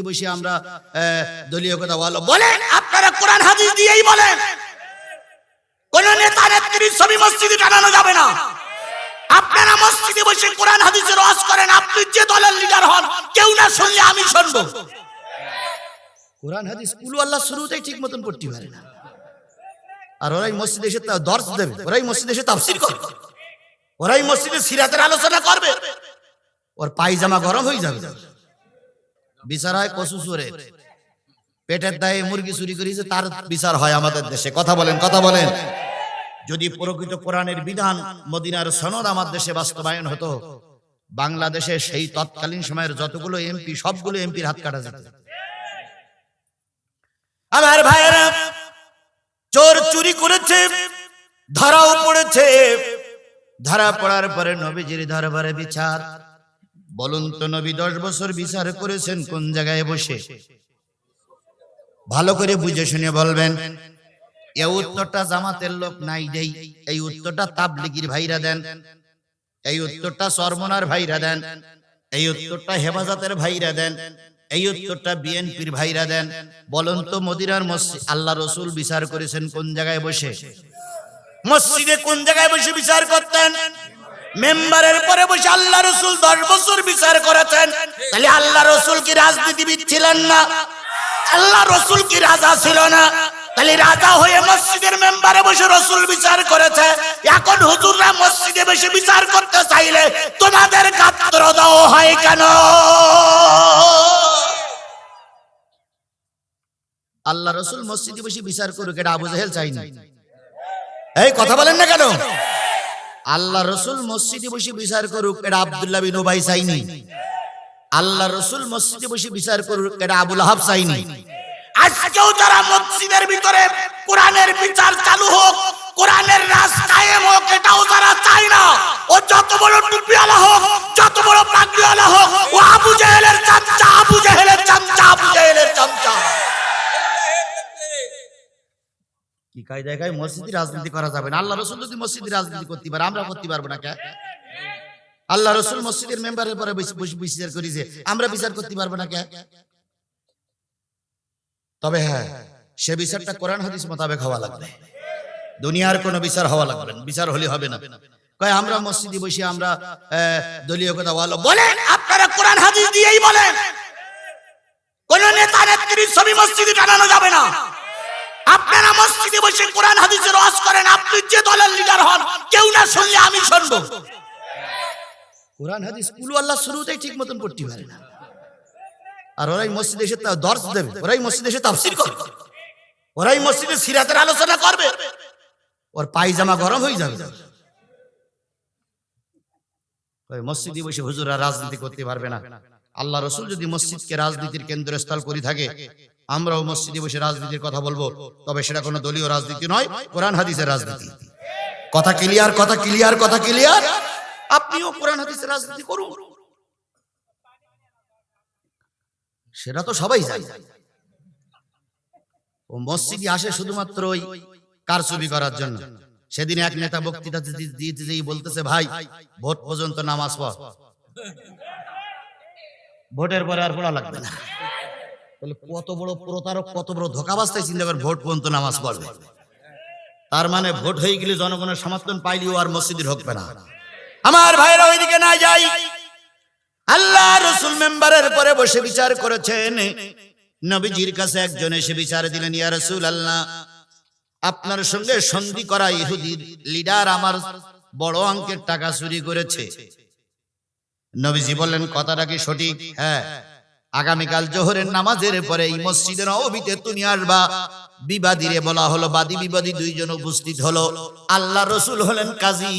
বসে আমরা দলীয় কথা বলো বলেন, আপনারা কোরআন হাদিস দিয়েই বলেন। কোন নেতা নেত্রীর ছবি মসজিদে টানানো যাবে না। আপনারা মসজিদে বসে কোরআন হাদিসের রস করেন, আপনি যে দলের লিডার হন, কেউ না শুনলে আমি শুনব। কোরআন হাদিস কুলু আল্লাহ শুরুতেই ঠিক মতন পড়তে পারে না। আর ওরাই মসজিদে এসে দর্শ দেবে, ওরাই মসজিদে এসে তাফসির করবে। ওরাই মসজিদে সিরাতের আলোচনা করবে। ওর পায়জামা গরম হয়ে যাবে। বিচার হয় কসু চোরে পেটের দায়ে মুরগি চুরি করেছে, তার বিচার হয় আমাদের দেশে। কথা বলেন কথা বলেন। যদি প্রকৃত কোরআনের বিধান মদিনার সনদ আমার দেশে বাস্তবায়ন হতো, বাংলাদেশে সেই তৎকালীন সময়ের যতগুলো এমপি, সবগুলো এমপির হাত কাটা যেত। আমার ভাইয়েরা, চোর চুরি করেছে, ধরাও পড়েছে। ধরা পড়ার পরে নবীজির দরবারে বিচার। বলুন তো নবী, দশ বছর বিচার করেছেন কোন জায়গায় বসে? ভালো করে বুঝে শুনে বলবেন, এ উত্তরটা জামাতের লোক নাই দেই, এই উত্তরটা তাবলিগির ভাইরা দেন, এই উত্তরটা সরমনার ভাইরা দেন, এই উত্তরটা হেফাজতের ভাইরা দেন, এই উত্তরটা বিএনপির ভাইরা দেন, বলুন তো মদিনার মসজিদ, আল্লাহ রসুল বিচার করেছেন কোন জায়গায় বসে? মসজিদে কোন জায়গায় বসে বিচার করতেন? মেম্বারের পরে বসে আল্লাহ রসুল দশ বছর বিচার করেছেন। তাহলে আল্লাহ রসুল কি রাজনীতিবিদ ছিলেন না? আল্লাহ রসুল কি রাজা ছিল না? তাহলে রাজা হয়ে মসজিদের মেম্বারে বসে রসুল বিচার করেছে। এখন হুজুররা মসজিদে বসে বিচার করতে চাইলে তোমাদের গাত্র দাও হয় কেন? আল্লাহ রসুল মসজিদে বসে বিচার করুক, এটা আবু জাহেল চাইনি। এই কথা বলেন না কেন? আল্লাহ রসুল মসজিদে বসে বিচার করুক, এটা আবদুল্লাহ বিন ওবাই চাইনি আল্লাহ রসুল মসজিদে বসে বিচার করুক, এটা আবুল আহাব চাইনি আজকেও যারা মসজিদের ভিতরে কোরআনের বিচার চালু হোক, কোরআনের রাজ কায়েম হোক, এটাও যারা কায় মসজিদে রাজনীতি করা যাবে না। আল্লাহ রসুল যদি মসজিদে রাজনীতি করতে পারে আমরা করতে পারব না কে? আল্লাহ রসুল মসজিদের মেম্বারের পরে বিচার করেছে আমরা বিচার করতে পারব না কে? তবে হ্যাঁ সে বিচারটা কোরআন হাদিস মোতাবেক হওয়া লাগবে। দুনিয়ার কোনো বিচার হওয়া লাগবে না বিচার হলে হবে না। কয় আমরা মসজিদে বসে আমরা দলীয় কথা বলো। বলেন আপনারা কোরআন হাদিস দিয়েই বলেন। কোন নেতা নেত্রীর ছবি মসজিদে টানানো যাবে না। আপনারা মসজিদে বসে কোরআন, হাদিসের রস করেন, আপনি যে দলের লিডার হন, কেউ না শুনলে আমি শুনব। কোরআন, হাদিস, কুলু আল্লাহ শুরুতেই ঠিক মতন পড়তে পারে না। আর ওরাই মসজিদে এসে দর্শ দেবে, ওরাই মসজিদে এসে তাফসির করবে। ওরাই মসজিদে সিরাতের আলোচনা করবে। ওর পায়জামা গরম হয়ে যাবে। মসজিদে বসে হুজুরা রাজনীতি করতে পারবে না। আল্লাহ রসুল যদি মসজিদকে রাজনীতির কেন্দ্রস্থল করে থাকে আমরাও মসজিদে বসে রাজনীতির কথা বলব, তবে সেটা কোনো দলীয় রাজনীতি নয়, কোরআন হাদিসের রাজনীতি। কথা ক্লিয়ার কথা ক্লিয়ার কথা ক্লিয়ার আপনিও কোরআন হাদিসের রাজনীতি করুন। সেটা তো সবাই জানে। ও মসজিদে আসে শুধুমাত্র ওই কারচুপি করার জন্য। সেদিন এক নেতা বক্তৃতা দিতে যেই বলতেছে, ভাই, ভোট পর্যন্ত নামাজ পড়। ভোটের পরে আর পড়া লাগবে না। তাহলে কত বড় প্রতারক কত বড় ধোকাবাজ তাই চিন্তা করে ভোট পর্যন্ত নামাজ পড়বে। তার মানে ভোট হয়ে গেলে জনগণের সমর্থন পাইলেও আর মসজিদে ঢুকবে না। আমার ভাইরা ওইদিকে না যাই। আল্লাহ রসুল মেম্বারের পরে বসে বিচার করেছেন। নবীজির কাছে একজন এসে বিচার দিলেন ইয়া রসুল আল্লাহ আপনার সঙ্গে সন্ধি করা ইহুদির লিডার আমার বড় অঙ্কের টাকা চুরি করেছে। নবীজি বললেন কথাটা কি সঠিক? হ্যাঁ। আগামীকাল জোহরের নামাজের পরে এই মসজিদের অবিতে তুমি আসবা। বিবাদীরে বলা হলো, বাদী বিবাদী দুইজন উপস্থিত হলো। আল্লাহ রসুল হলেন কাজী।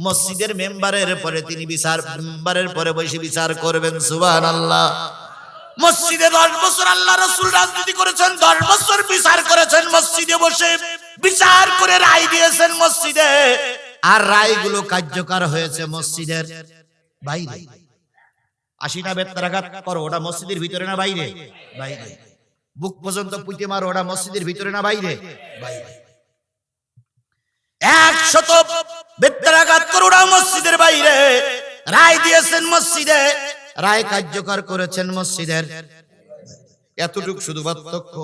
মসজিদের মেম্বারের পরে তিনি বিচার, মেম্বারের পরে বসে বিচার করবেন সুবান আল্লাহ মসজিদে দশ বছর আল্লাহ রসুল রাজনীতি করেছেন, দশ বছর বিচার করেছেন মসজিদে বসে। বিচার করে রায় দিয়েছেন মসজিদে। আর রায়গুলো কার্যকর হয়েছে মসজিদের বাইরে। আশিটা বেত্রাঘাত করো, ওটা মসজিদের ভিতরে না বাইরে? বাইরে। বুক পর্যন্ত পুঁতে মারো, ওটা মসজিদের ভিতরে না বাইরে? বাইরে। করো, ওটা মসজিদের বাইরে। রায় দিয়েছেন মসজিদে, রায় কার্যকর করেছেন মসজিদের। এতটুক শুধু পার্থক্য।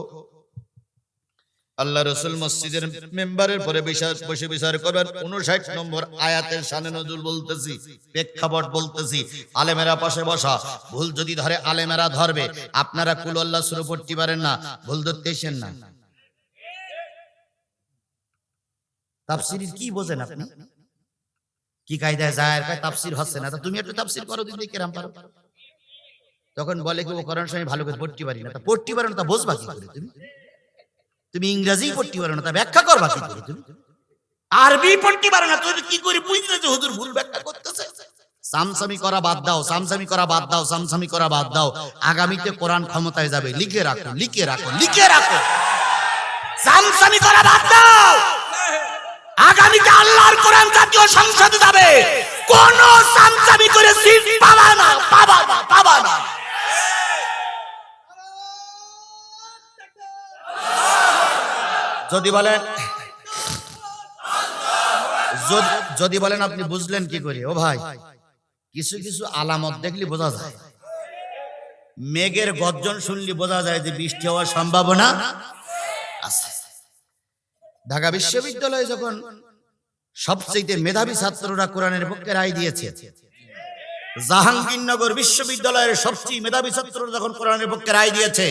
আল্লাহ রসুল মসজিদের মেম্বারের পরে বিচার- বসে বিচার করবেন। উনষাট নম্বর আয়াতের সানে নজরুল বলতেছি, প্রেক্ষাপট বলতেছি, আলেমেরা পাশে বসা। ভুল যদি ধরে, আলেমেরা ধরবে। আপনারা কুল আল্লাহ শুরু করতে পারেন না, ভুল ধরতে এসেন না। তাফসির কি বোঝেন আপনি? কি কায়দায় যায় কয় তাফসির হচ্ছে না? তুমি একটু তাফসির করো, দিদি কেরাম পারো। তখন বলে কি, ও কোরআন সময় ভালো করে পড়তে পারি না। তা পড়তে পারো না, তা বুঝবা কি করে তুমি? তুমি ইংরেজি পড়তে পারো না, তা ব্যাখ্যা করবা কি করে তুমি? আরবি পড়তে পারো না, তুমি কি করে বুঝলে যে হুজুর ভুল ব্যাখ্যা করতেছে? সামসামি করা বাদ দাও, সামসামি করা বাদ দাও, সামসামি করা বাদ দাও। আগামীতে কোরআন ক্ষমতায় যাবে, লিখে রাখো লিখে রাখো লিখে রাখো। সামসামি করা বাদ দাও। আগামীতে আল্লাহর কোরআন জাতীয় সংসদে যাবে। কোন সামসামি করে সিট পাবা না পাবা না পাবা না। যদি বলেন, যদি- বলেন আপনি বুঝলেন কি করে? ও ভাই, কিছু কিছু আলামত দেখলে বোঝা যায়। মেঘের গর্জন শুনলে বোঝা যায় যে বৃষ্টি হওয়ার সম্ভাবনা আছে। ঢাকা বিশ্ববিদ্যালয়ে যখন সবচেয়ে মেধাবী ছাত্ররা কোরআনের পক্ষে রায় দিয়েছে, জাহাঙ্গীরনগর বিশ্ববিদ্যালয়ের সবচেয়ে মেধাবী ছাত্ররা যখন কোরআনের পক্ষে রায় দিয়েছে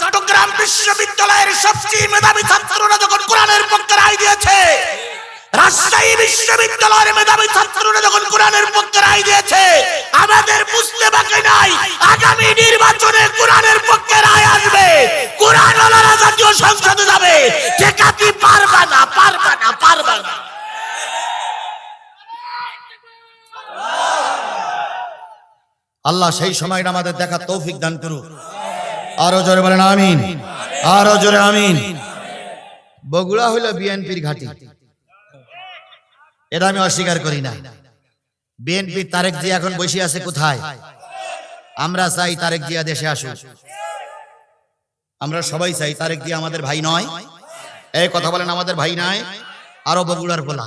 চট্টগ্রাম বিশ্ববিদ্যালয়ের সবচেয়ে মেধাবী ছাত্ররা যখন কোরআনের পক্ষে রায় দিয়েছে, রাজশাহী বিশ্ববিদ্যালয়ের মেধাবী ছাত্ররা যখন কোরআনের পক্ষে রায় দিয়েছে, আমাদের বুঝতে বাকি নাই, আগামী নির্বাচনে কোরআনের পক্ষে রায় আসবে। কোরআন ওলারা জাতীয় সংসদে যাবে। ঠেকাতে পারবা না পারবা না পারবা না। আল্লাহ সেই সময়টা আমাদের দেখা তৌফিক দান করুক। আরও জোরে বলেন আমিন। আরও জোরে আমিন। বগুড়া হইল বিএনপির ঘাঁটি। এটা আমি অস্বীকার করি না। বিএনপি তারেক জিয়া এখন বসে আছে কোথায়? আমরা চাই তারেক জিয়া দেশে আসুক। আমরা সবাই চাই তারেক জিয়া আমাদের ভাই নয়। এই কথা বলেন আমাদের ভাই নয় আরও বগুড়ার বলা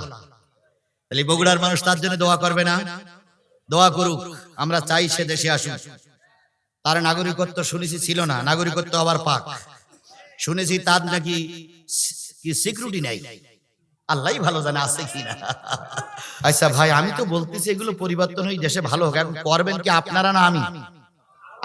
তাহলে বগুড়ার মানুষ তার জন্য দোয়া করবে না? দোয়া করুক, আমরা চাই সে দেশে আসুক। তার নাগরিকত্ব শুনেছি ছিল না, নাগরিকত্ব আবার পাক। শুনেছি তার নাকি সিকিউরিটি নাই। আল্লাহ ভালো জানে আছে কি না। আচ্ছা ভাই, আমি তো বলতেছি এগুলো পরিবর্তন হয়ে দেশে ভালো হোক, এখন করবেন কি আপনারা না আমি?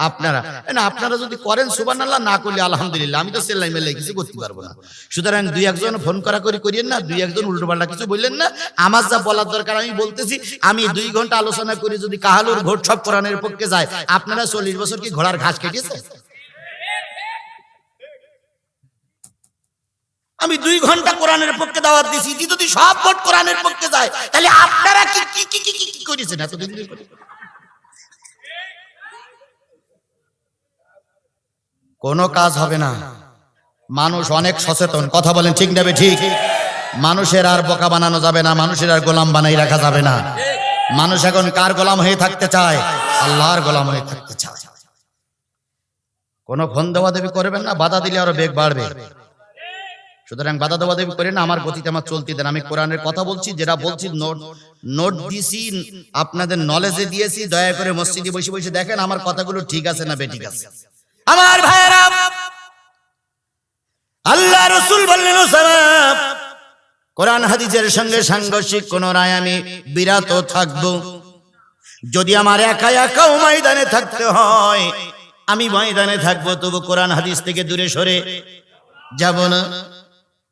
আপনারা। না আপনারা যদি করেন সুবান আল্লাহ না করলে আলহামদুলিল্লাহ আমি তো সেল্লাই মেল্লাই কিছু করতে পারব না। সুতরাং দুই একজন ফোন করা করি করিয়েন না দুই একজন উল্টো পাল্টা কিছু বললেন না। আমার যা বলার দরকার আমি বলতেছি আমি দুই ঘণ্টা আলোচনা করি যদি কাহালুর ভোট সব কোরআনের পক্ষে যায় আপনারা চল্লিশ বছর কি ঘোড়ার ঘাস কেটেছে আমি দুই ঘণ্টা কোরআনের পক্ষে দাওয়াত দিছি যদি সব ভোট কোরআনের পক্ষে যায় তাহলে আপনারা কি কি কি কি কি কি করেছেন এতদিন ধরে? কোনো কাজ হবে না। মানুষ অনেক সচেতন। কথা বলেন, ঠিক নেবে ঠিক? মানুষের আর বোকা বানানো যাবে না, মানুষের আর গোলাম বানাই রাখা যাবে না। মানুষ এখন কার গোলাম হয়ে থাকতে চায়? আল্লাহর গোলাম হয়ে থাকতে চায়। কোনো ফোন দেওয়া দেবী করবেন না, বাধা দিলে আরও বেগ বাড়বে। সুতরাং বাধা দেওয়া দেবী করেন আমার গতিতে আমার চলতে দেন। আমি কোরআনের কথা বলছি, যেটা বলছি, নোট নোট দিছি, আপনাদের নলেজে দিয়েছি। দয়া করে মসজিদে বসে বসে দেখেন, আমার কথাগুলো ঠিক আছে না বেঠিক আছে। আমার ভাইয়েরা, আল্লাহ রসুল বললেন কোরআন হাদিসের সঙ্গে সাংঘর্ষিক কোন রায় আমি বিরাত থাকব। যদি আমার একা একাও ময়দানে থাকতে হয়, আমি ময়দানে থাকব, তবু কোরআন হাদিস থেকে দূরে সরে যাব না।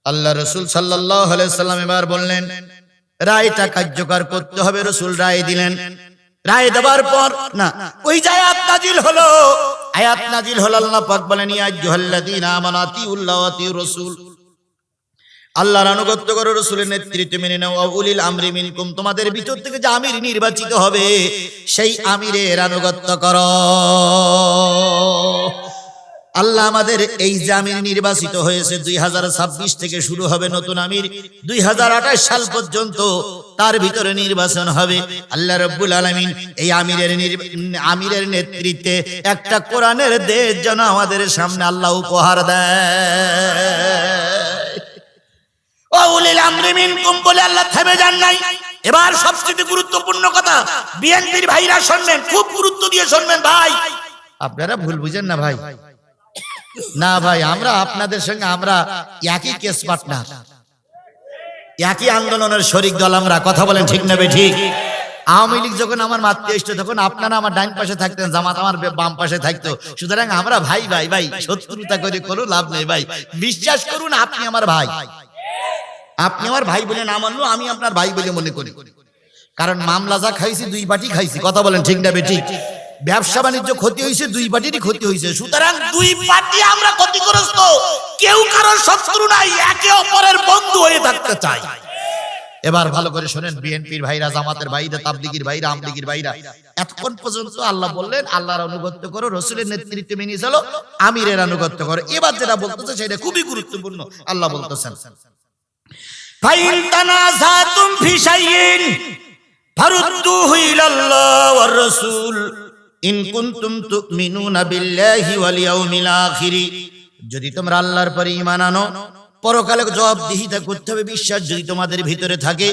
আল্লাহ রসুল সাল্লাহ সাল্লাম এবার বললেন, রায়টা কার্যকর করতে হবে। রসুল রায় দিলেন রায় দেওয়ার পর না ওই যে আয়াত নাজিল হলো। আয়াত নাজিল হলো আল্লাহ পাক বলেন ইয়া আইয়ুহাল্লাযীনা আমানু আতিউল্লাহ ওয়া আতিউর রাসূল। আল্লাহর আনুগত্য করো রসুলের নেতৃত্ব মেনে নাও। ওয়া উলিল আমরি মিনকুম তোমাদের ভিতর থেকে যে আমির নির্বাচিত হবে সেই আমিরের আনুগত্য করো। আল্লাহ আমাদের এই যে আমির নির্বাচিত হয়েছে দুই হাজার ছাব্বিশ থেকে শুরু হবে নতুন আমির। দুই হাজার আঠাশ সাল পর্যন্ত তার ভিতরে নির্বাচন হবে। আল্লাহ রব্বুল আলমিন এই আমিরের আমিরের নেতৃত্বে একটা কোরআনের দেশ যেন আমাদের সামনে আল্লাহ উপহার দেয়। আল্লাহ থেমে যান নাই। এবার সবচেয়ে গুরুত্বপূর্ণ কথা, বিএনপির ভাইরা শুনবেন, খুব গুরুত্ব দিয়ে শুনবেন ভাই। আপনারা ভুল বুঝেন না ভাই। না ভাই, আমরা আপনাদের সঙ্গে, আমরা একই কেস পার্টনার একই আন্দোলনের শরিক দল আমরা, কথা বলেন ঠিক নেবে ঠিক? আওয়ামী লীগ যখন আমার মাতৃ এসছে, তখন আপনারা আমার ডাইন পাশে থাকতেন, জামাত আমার বাম পাশে থাকতো। সুতরাং আমরা ভাই ভাই ভাই, শত্রুতা করে কোনো লাভ নেই ভাই। বিশ্বাস করুন, আপনি আমার ভাই। আপনি আমার ভাই বলে না মানলো, আমি আপনার ভাই বলে মনে করি। কারণ মামলা যা খাইছি, দুই পার্টি খাইছি, কথা বলেন ঠিক না ঠিক? ব্যবসা বাণিজ্য ক্ষতি হয়েছে দুই পার্টিরই ক্ষতি হয়েছে সুতরাং দুই পার্টি আমরা ক্ষতিগ্রস্ত। কেউ কারোর শত্রু নাই, একে অপরের বন্ধু হয়ে থাকতে চাই। এবার ভালো করে শোনেন, বিএনপির ভাইরা, জামাতের ভাইরা, তাবলিগির ভাইরা, আমলিগির ভাইরা, এতক্ষণ পর্যন্ত আল্লাহ বললেন, আল্লাহর আনুগত্য করো, রসুলের নেতৃত্বে মেনে চলো, আমিরের আনুগত্য করো। এবার যেটা বলতেছে সেটা খুবই গুরুত্বপূর্ণ, আল্লাহ বলতেছেন। ফাইন তানাজাতুম ফি শাইইন ফারুদ্দুহু ইলাল্লাহ ওয়ার রাসূল। ইন কুনতুম তুমিনুনা বিল্লাহি ওয়াল ইয়াউমিল আখির। যদি তোমরা আল্লাহর পরে ঈমান আনো পরকালে জবাবদিহিতা করতে হবে, বিশ্বাস যদি তোমাদের ভিতরে থাকে,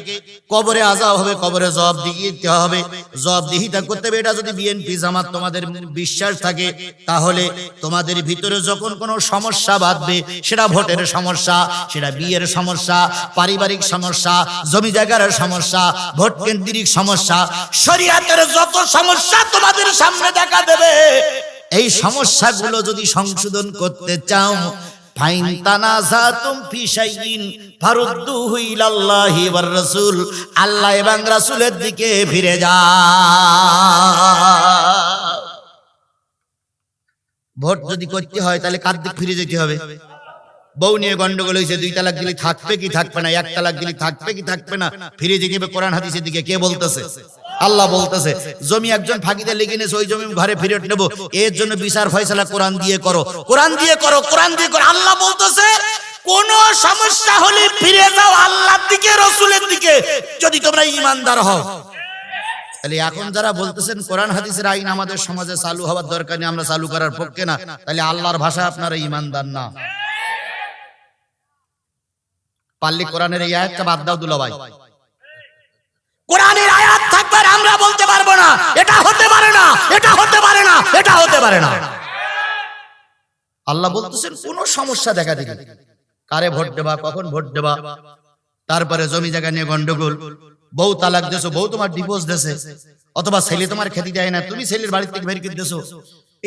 কবরে আজাব হবে, কবরে জবাব দিতে হবে। জবাবদিহিতা করতে হবে, এটা যদি বিএনপি জামাত তোমাদের বিশ্বাস থাকে, তাহলে তোমাদের ভিতরে যখন কোনো সমস্যা বাঁধবে, সেটা ভোটের সমস্যা, সেটা বিয়ের সমস্যা, পারিবারিক সমস্যা, জমি জায়গার সমস্যা, ভোট কেন্দ্রিক সমস্যা, শরিয়াতের যত সমস্যা তোমাদের সামনে দেখা দেবে। এই সমস্যাগুলো যদি সংশোধন করতে চাও আল্লাহ এবং দিকে ফিরে যাও ভোট যদি করতে হয় তাহলে কার দিক ফিরে যেতে হবে? বউ নিয়ে গন্ডগোল হয়েছে, দুই তালাক দিলে থাকবে কি থাকবে না, এক তালাক দিলে থাকবে কি থাকবে না, ফিরে যেতে হবে কোরআন হাদিসের দিকে। কে বলতেছে? আল্লাহ বলতেছে, জমি একজন ফাঁকিতে লেগে নিয়েছে, ওই জমি ঘরে ফিরত নেব। এর জন্য বিচার ফয়সালা কোরআন দিয়ে করো। কোরআন দিয়ে করো, কোরআন দিয়ে করো। আল্লাহ বলতেছে, কোন সমস্যা হলে ফিরে যাও আল্লাহর দিকে, রসুলের দিকে, যদি তোমরা ইমানদার হও। তাহলে এখন যারা বলতেছেন, কোরআন, হাদিসের আইন আমাদের সমাজে চালু হওয়ার দরকার নেই, আমরা চালু করার পক্ষে না, তাহলে আল্লাহর ভাষা আপনারা ইমানদার না। পাল্লি কোরআনের এই আয়াতটা বাদ দাও দুলাভাই। কোরআনের আয়াত থাকবে পারে না। আল্লাহ বলতেছেন, কোন সমস্যা দেখা দিবে কারে ভোট দেবা, কখন ভোট দেবা? তারপরে জমি জায়গা নিয়ে গন্ডগোল। বউ তালাক দেছো বউ তোমার ডিভোর্স দেছে অথবা ছেলে তোমার খেতে দেয় না, তুমি ছেলের বাড়ি থেকে বের করে দেছো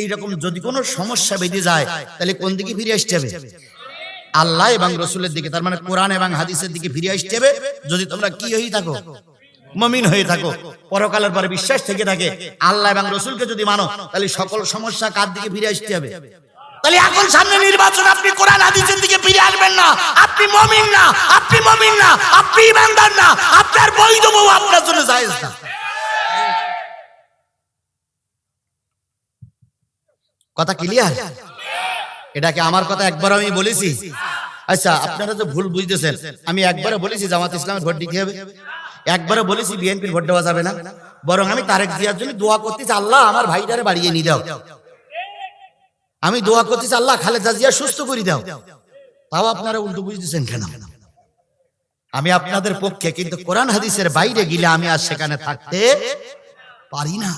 এইরকম যদি কোনো সমস্যা বেঁধে যায়, তাহলে কোন দিকে ফিরে আসতে হবে? আল্লাহ এবং রসুলের দিকে, তার মানে কোরআন এবং হাদিসের দিকে ফিরে আসতে হবে। যদি তোমরা কি হয়ে থাকো মমিন হয়ে থাকো। পরকালের পরে বিশ্বাস থেকে থাকে, আল্লাহ এবং রসুলকে যদি মানো, তাহলে সকল সমস্যা কার দিকে ফিরে আসতে হবে? তাহলে এখন সামনে নির্বাচন, আপনি কোরআন দিকে ফিরে আসবেন না। আপনি মমিন না, আপনি মমিন না, আপনি ইমানদার না, আপনার বৈধ বউ আপনার জন্য জায়েজ না। কথা ক্লিয়ার এটাকে আমার কথা একবার আমি বলেছি। আচ্ছা আপনারা তো ভুল বুঝতেছেন। আমি একবারে বলেছি জামাত ইসলামের ভোট দিতে হবে। একবারে বলেছি বিএনপির ভোট দেওয়া যাবে না। বরং আমি তারেক জিয়ার জন্য দোয়া করতেছি আল্লাহ আমার ভাইটারে বাড়িয়ে নিয়ে দাও। আমি দোয়া করতেছি আল্লাহ খালেদা জিয়া সুস্থ করে দাও। তাও আপনারা উল্টো বুঝতেছেন কেন? আমি আপনাদের পক্ষে, কিন্তু কোরআন হাদিসের বাইরে গেলে আমি আর সেখানে থাকতে পারি না।